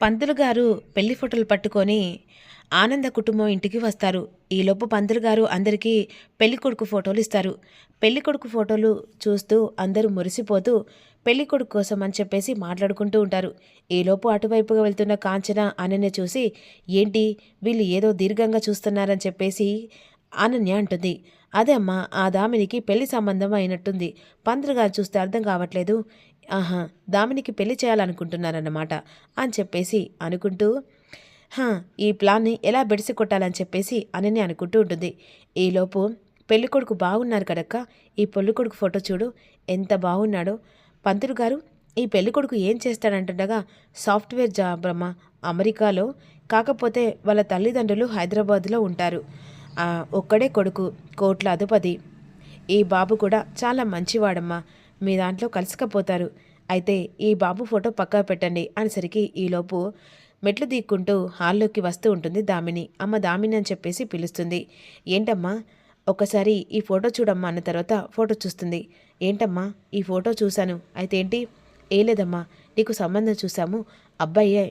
పంతులు గారు పెళ్ళి ఫోటోలు పట్టుకొని ఆనంద కుటుంబం ఇంటికి వస్తారు. ఈలోపు పంతులు గారు అందరికీ పెళ్ళి కొడుకు ఫోటోలు ఇస్తారు. పెళ్ళి కొడుకు ఫోటోలు చూస్తూ అందరూ మురిసిపోతూ పెళ్ళి కొడుకు కోసం అని చెప్పేసి మాట్లాడుకుంటూ ఉంటారు. ఈలోపు అటువైపుగా వెళ్తున్న కాంచన అనన్య చూసి ఏంటి? వీళ్ళు ఏదో దీర్ఘంగా చూస్తున్నారని చెప్పేసి అనన్య అంటుంది. అదే అమ్మా ఆ దామినికి పెళ్ళి సంబంధం అయినట్టుంది. పంతులు గారు చూస్తే అర్థం కావట్లేదు. ఆహా దామినికి పెళ్ళి చేయాలనుకుంటున్నారన్నమాట అని చెప్పేసి అనుకుంటూ "హా, ఈ ప్లాన్ని ఎలా బెడిసి కొట్టాలని చెప్పేసి అనని అనుకుంటూ ఉంటుంది. ఈలోపు పెళ్ళికొడుకు బాగున్నారు కదక్క? ఈ పెళ్ళికొడుకు ఫోటో చూడు ఎంత బాగున్నాడో. పంతులు గారు ఈ పెళ్ళికొడుకు ఏం చేస్తాడంటుండగా సాఫ్ట్వేర్ జాబ్ అమ్మ అమెరికాలో కాకపోతే వాళ్ళ తల్లిదండ్రులు హైదరాబాద్లో ఉంటారు. ఒక్కడే కొడుకు కోట్ల అధిపతి. ఈ బాబు కూడా చాలా మంచివాడమ్మా. మీ దాంట్లో కలుసుకపోతారు. అయితే ఈ బాబు ఫోటో పక్కా పెట్టండి అనేసరికి ఈలోపు మెట్లు దిక్కుంటూ హాల్లోకి వస్తూ ఉంటుంది దామిని. అమ్మ దామిని అని చెప్పేసి పిలుస్తుంది. ఏంటమ్మా? ఒకసారి ఈ ఫోటో చూడమ్మా అన్న తర్వాత ఫోటో చూస్తుంది. ఏంటమ్మా? ఈ ఫోటో చూశాను. అయితే ఏంటి? ఏ లేదమ్మా. నీకు సంబంధం చూసాము అబ్బాయే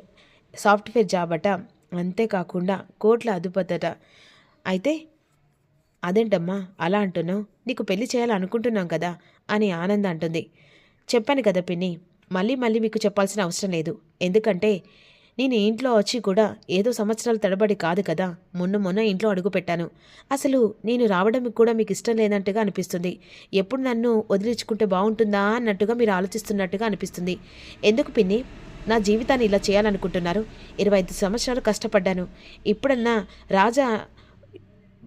సాఫ్ట్వేర్ జాబ్ అట. అంతేకాకుండా కోట్ల అదుపతట. అయితే అదేంటమ్మా? అలా అంటున్నావు. నీకు పెళ్ళి చేయాలనుకుంటున్నాం కదా అని ఆనంద్ అంటుంది. చెప్పాను కదా పిన్ని మళ్ళీ మళ్ళీ మీకు చెప్పాల్సిన అవసరం లేదు. ఎందుకంటే నేను ఇంట్లో వచ్చి కూడా ఏదో సంవత్సరాలు తడబడి కాదు కదా మొన్న మొన్న ఇంట్లో అడుగుపెట్టాను అసలు నేను రావడం కూడా మీకు ఇష్టం లేనట్టుగా అనిపిస్తుంది. ఎప్పుడు నన్ను వదిలించుకుంటే బాగుంటుందా అన్నట్టుగా మీరు ఆలోచిస్తున్నట్టుగా అనిపిస్తుంది. ఎందుకు పిన్ని? నా జీవితాన్ని ఇలా చేయాలనుకుంటున్నారు. ఇరవై ఐదు సంవత్సరాలు కష్టపడ్డాను. ఇప్పుడన్నా రాజా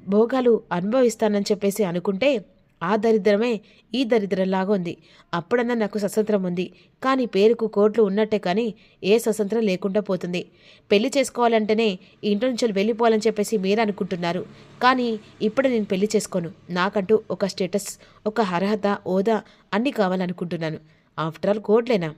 భోగాలు అనుభవిస్తానని చెప్పేసి అనుకుంటే ఆ దరిద్రమే ఈ దరిద్రంలాగా ఉంది. అప్పుడన్నా నాకు స్వతంత్రం ఉంది. కానీ పేరుకు కోట్లు ఉన్నట్టే కానీ ఏ స్వతంత్రం లేకుండా పోతుంది. పెళ్ళి చేసుకోవాలంటేనే ఇంటి నుంచి వెళ్ళిపోవాలని చెప్పేసి మీరు అనుకుంటున్నారు. కానీ ఇప్పుడు నేను పెళ్ళి చేసుకోను. నాకంటూ ఒక స్టేటస్ ఒక అర్హత హోదా అన్నీ కావాలనుకుంటున్నాను. ఆఫ్టర్ ఆల్ కోట్లేనా?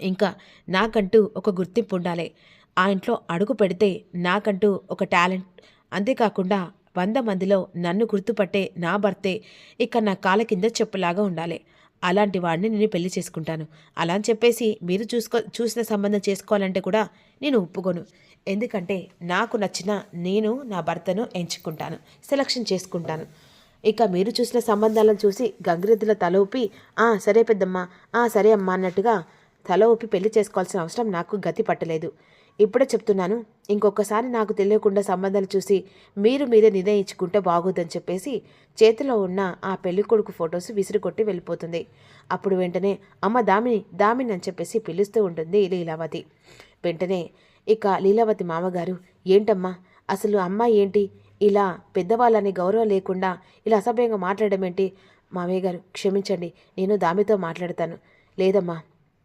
ఇంకా నాకంటూ ఒక గుర్తింపు ఉండాలి. ఆ ఇంట్లో అడుగు పెడితే నాకంటూ ఒక టాలెంట్. అంతేకాకుండా వంద మందిలో నన్ను గుర్తుపట్టే నా భర్తే ఇక నా కాళ్ళ కింద చెప్పులాగా ఉండాలి. అలాంటి వాడిని నేను పెళ్ళి చేసుకుంటాను. అలా అని చెప్పేసి మీరు చూసుకో చూసిన సంబంధం చేసుకోవాలంటే కూడా నేను ఒప్పుకోను. ఎందుకంటే నాకు నచ్చిన నేను నా భర్తను ఎంచుకుంటాను. సెలక్షన్ చేసుకుంటాను. ఇక మీరు చూసిన సంబంధాలను చూసి గంగిరెద్దుల తల ఊపి ఆ సరే పెద్దమ్మ. ఆ సరే అమ్మ అన్నట్టుగా తల ఊపి పెళ్ళి చేసుకోవాల్సిన అవసరం నాకు గతి పట్టలేదు. ఇప్పుడే చెప్తున్నాను. ఇంకొకసారి నాకు తెలియకుండా సంబంధాలు చూసి మీరు మీరే నిర్ణయించుకుంటే బాగోదని చెప్పేసి చేతిలో ఉన్న ఆ పెళ్ళి కొడుకు ఫొటోస్ విసిరికొట్టి వెళ్ళిపోతుంది. అప్పుడు వెంటనే అమ్మ దామిని దామిని అని చెప్పేసి పిలుస్తూ ఉంటుంది లీలావతి. వెంటనే ఇక లీలావతి మామగారు ఏంటమ్మా? అసలు అమ్మ ఏంటి? ఇలా పెద్దవాళ్ళని గౌరవం లేకుండా ఇలా అసభ్యంగా మాట్లాడడం ఏంటి? మామయ్య గారు క్షమించండి నేను దామితో మాట్లాడతాను. లేదమ్మా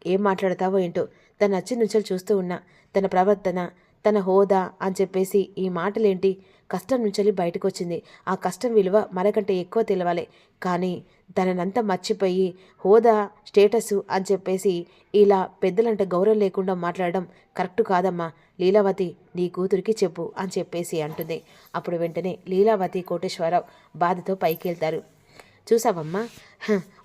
ఏం మాట్లాడతావో ఏంటో. తన అచ్చి నుంచెలు చూస్తూ ఉన్నా. తన ప్రవర్తన తన హోదా అని చెప్పేసి ఈ మాటలేంటి? కష్టం నుంచెల్లి బయటకు వచ్చింది ఆ కష్టం విలువ మనకంటే ఎక్కువ తెలవాలి. కానీ తననంతా మర్చిపోయి హోదా స్టేటస్ అని చెప్పేసి ఇలా పెద్దలంటే గౌరవం లేకుండా మాట్లాడడం కరెక్ట్ కాదమ్మా. లీలావతి నీ కూతురికి చెప్పు అని చెప్పేసి అంటుంది. అప్పుడు వెంటనే లీలావతి కోటేశ్వరరావు బాధతో పైకి వెళ్తారు చూసావమ్మా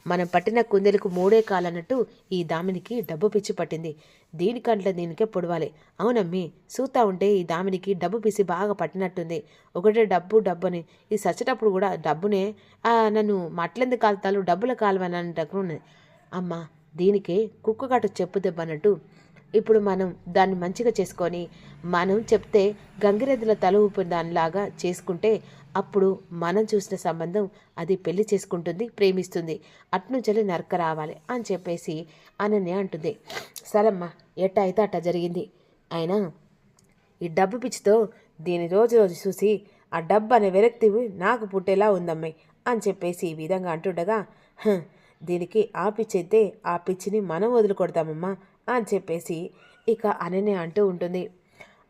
మనం పట్టిన కుందెలకు మూడే కాలన్నట్టు ఈ దామినికి డబ్బు పిచ్చి పట్టింది. దీనికంట్ల దీనికే పొడవాలి. అవునమ్మి సూతా ఉంటే ఈ దామినికి డబ్బు పిసి బాగా పట్టినట్టుంది. ఒకటే డబ్బు డబ్బు అని ఇది సచ్చేటప్పుడు కూడా డబ్బునే. నన్ను మట్లెందుకు కాలుతాలు? డబ్బుల కాలువని అంటూ ఉన్నది అమ్మ దీనికి కుక్క కట్టు చెప్పు దెబ్బ అన్నట్టు ఇప్పుడు మనం దాన్ని మంచిగా చేసుకొని మనం చెప్తే గంగిరెద్దుల తల ఊపిన దానిలాగా చేసుకుంటే అప్పుడు మనం చూసిన సంబంధం అది పెళ్ళి చేసుకుంటుంది ప్రేమిస్తుంది. అట్నుంచెల్లి నరక రావాలి అని చెప్పేసి అనన్య అంటుంది. సరమ్మ ఎట్ట అయితే అట్ట జరిగింది. అయినా ఈ డబ్బు పిచ్చితో దీని రోజు రోజు చూసి ఆ డబ్బు అనే విరక్తి నాకు పుట్టేలా ఉందమ్మాయి అని చెప్పేసి ఈ విధంగా అంటుండగా "హ, దీనికి ఆ పిచ్చి అయితే ఆ పిచ్చిని మనం వదులుకొడతామమ్మా అని చెప్పేసి ఇక అనన్య అంటూ ఉంటుంది.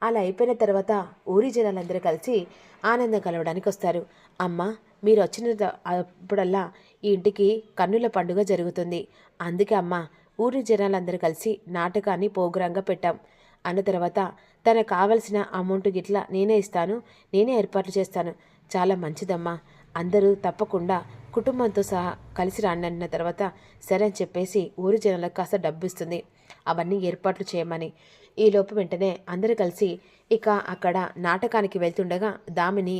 అలా అయిపోయిన తర్వాత ఊరి జనాలందరూ కలిసి ఆనందం కలవడానికి వస్తారు. అమ్మ మీరు వచ్చిన అప్పుడల్లా ఈ ఇంటికి కన్నుల పండుగ జరుగుతుంది. అందుకే అమ్మ ఊరి జనాలందరూ కలిసి నాటకాన్ని పోగ్రాంగా పెట్టాం. అన్న తర్వాత తనకు కావలసిన అమౌంట్ గిట్లా నేనే ఇస్తాను నేనే ఏర్పాట్లు చేస్తాను. చాలా మంచిదమ్మా. అందరూ తప్పకుండా కుటుంబంతో సహా కలిసి రాండి అన్న తర్వాత సరే అని చెప్పేసి ఊరి జనాలకు కాస్త డబ్బు ఇస్తుంది అవన్నీ ఏర్పాట్లు చేయమని. ఈలోపు వెంటనే అందరూ కలిసి ఇక అక్కడ నాటకానికి వెళ్తుండగా దామిని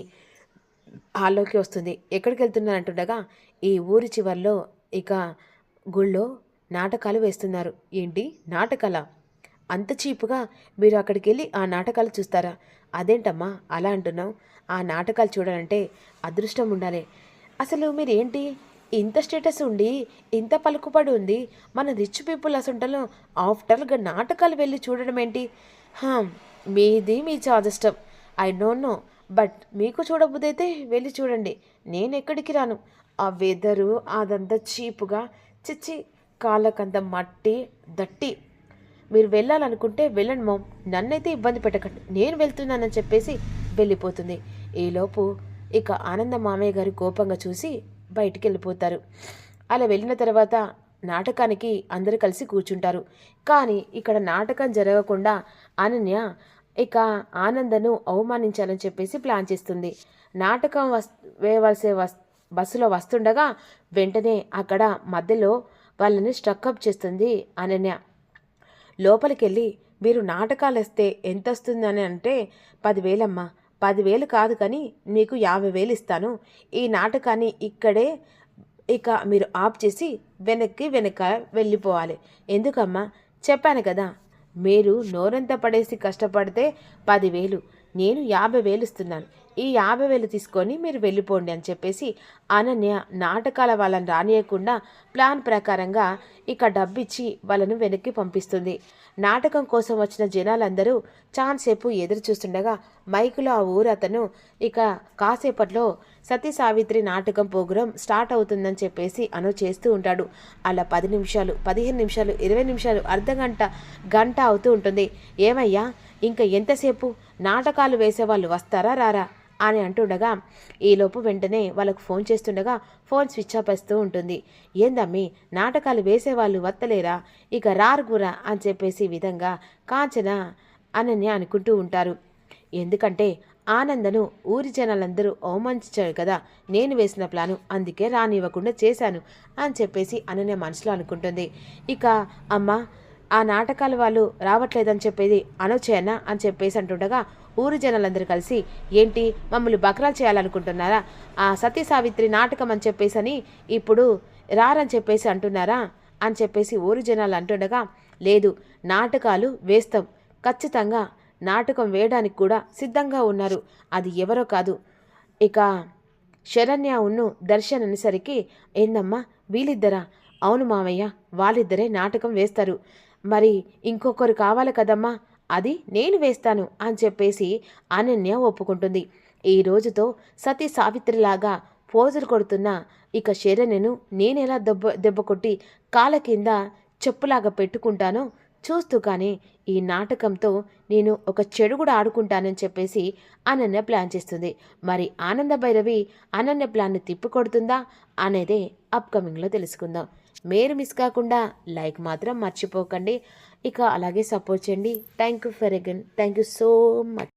హాల్లోకి వస్తుంది. ఎక్కడికి వెళ్తున్నానంటుండగా ఈ ఊరి చివరిలో ఇక గుళ్ళో నాటకాలు వేస్తున్నారు. ఏంటి? నాటకాల? అంత చీపుగా మీరు అక్కడికి వెళ్ళి ఆ నాటకాలు చూస్తారా? అదేంటమ్మా అలా అంటున్నావు? ఆ నాటకాలు చూడాలంటే అదృష్టం ఉండాలి. అసలు మీరేంటి? ఇంత స్టేటస్ ఉండి ఇంత పలుకుబడి ఉంది మన రిచ్ పీపుల్ అసంటలు ఆఫ్టర్గా నాటకాలు వెళ్ళి చూడడం ఏంటి? మీది మీ చాదిష్టం ఐ డోంట్ నో బట్ మీకు చూడబుదైతే వెళ్ళి చూడండి. నేను ఎక్కడికి రాను. ఆ వెదరు అదంతా చీపుగా చిచ్చి కాళ్ళకంత మట్టి దట్టి. మీరు వెళ్ళాలనుకుంటే వెళ్ళండి మామ్. నన్నైతే ఇబ్బంది పెట్టకండి. నేను వెళ్తున్నానని చెప్పేసి వెళ్ళిపోతుంది. ఈలోపు ఇక ఆనంద మామయ్య గారు కోపంగా చూసి బయటికి వెళ్ళిపోతారు అలా వెళ్ళిన తర్వాత నాటకానికి అందరూ కలిసి కూర్చుంటారు. కానీ ఇక్కడ నాటకం జరగకుండా అనన్య ఇక ఆనందను అవమానించాలని చెప్పేసి ప్లాన్ చేస్తుంది. నాటకం వస్ వేయవలసే వస్ బస్సులో వస్తుండగా వెంటనే అక్కడ మధ్యలో వాళ్ళని స్ట్రక్అప్ చేస్తుంది అనన్య. లోపలికెళ్ళి మీరు నాటకాలు వేస్తే ఎంత వస్తుందని అంటే పదివేలమ్మా. పదివేలు కాదు కానీ మీకు యాభై వేలు ఇస్తాను. ఈ నాటకాన్ని ఇక్కడే ఇక మీరు ఆఫ్ చేసి వెనక్కి వెనక వెళ్ళిపోవాలి. ఎందుకమ్మా? చెప్పాను కదా మీరు నోరంతా పడేసి కష్టపడితే పదివేలు. నేను యాభై వేలు ఇస్తున్నాను. ఈ యాభై వేలు తీసుకొని మీరు వెళ్ళిపోండి అని చెప్పేసి అనన్య నాటకాల వాళ్ళని రానియకుండా ప్లాన్ ప్రకారంగా ఇక డబ్బిచ్చి వాళ్ళను వెనక్కి పంపిస్తుంది. నాటకం కోసం వచ్చిన జనాలందరూ చాన్సేపు ఎదురు చూస్తుండగా మైకులో ఆ ఊరు అతను ఇక కాసేపట్లో సతీ సావిత్రి నాటకం ప్రోగ్రాం స్టార్ట్ అవుతుందని చెప్పేసి అను చేస్తూ ఉంటాడు. అలా పది నిమిషాలు పదిహేను నిమిషాలు ఇరవై నిమిషాలు అర్ధ గంట గంట అవుతూ ఉంటుంది. ఏమయ్యా ఇంకా ఎంతసేపు? నాటకాలు వేసేవాళ్ళు వస్తారా రారా? అని అంటుండగా ఈలోపు వెంటనే వాళ్ళకు ఫోన్ చేస్తుండగా ఫోన్ స్విచ్ ఆఫ్ వేస్తూ ఉంటుంది. ఏందమ్మి నాటకాలు వేసేవాళ్ళు వత్తలేరా? ఇక రారుగురా అని చెప్పేసి విధంగా కాంచన అనని అనుకుంటూ ఉంటారు. ఎందుకంటే ఆనందను ఊరి జనాలందరూ అవమానించారు కదా నేను వేసిన ప్లాను అందుకే రానివ్వకుండా చేశాను అని చెప్పేసి అననే మనసులో అనుకుంటుంది. ఇక అమ్మ ఆ నాటకాలు వాళ్ళు రావట్లేదని చెప్పేది అనొచ్చేయన్న అని చెప్పేసి అంటుండగా ఊరి జనాలందరూ కలిసి ఏంటి? మమ్మల్ని బకరాలు చేయాలనుకుంటున్నారా? ఆ సతీ సావిత్రి నాటకం అని చెప్పేసి అని ఇప్పుడు రారని చెప్పేసి అంటున్నారా? అని చెప్పేసి ఊరు జనాలు అంటుండగా లేదు నాటకాలు వేస్తాం. ఖచ్చితంగా నాటకం వేయడానికి కూడా సిద్ధంగా ఉన్నారు. అది ఎవరో కాదు. ఇక శరణ్య ఉన్ను దర్శన్ అనేసరికి ఏందమ్మా? వీళ్ళిద్దరా? అవును మావయ్య వాళ్ళిద్దరే నాటకం వేస్తారు. మరి ఇంకొకరు కావాలి కదమ్మా? అది నేను వేస్తాను అని చెప్పేసి అనన్య ఒప్పుకుంటుంది. ఈ రోజుతో సతీ సావిత్రిలాగా పోజులు కొడుతున్న ఇక శరణ్యను నేనెలా దెబ్బ దెబ్బ కొట్టి కాళ్ళ కింద చెప్పులాగా పెట్టుకుంటానో చూస్తూ కానీ ఈ నాటకంతో నేను ఒక చెడు కూడా ఆడుకుంటానని చెప్పేసి అనన్య ప్లాన్ చేస్తుంది. మరి ఆనంద భైరవి అనన్య ప్లాన్ను తిప్పికొడుతుందా? అనేదే అప్కమింగ్లో తెలుసుకుందాం. మీరు మిస్ కాకుండా లైక్ మాత్రం మర్చిపోకండి. ఇక అలాగే సపోర్ట్ చేయండి. Thank you for again thank you so much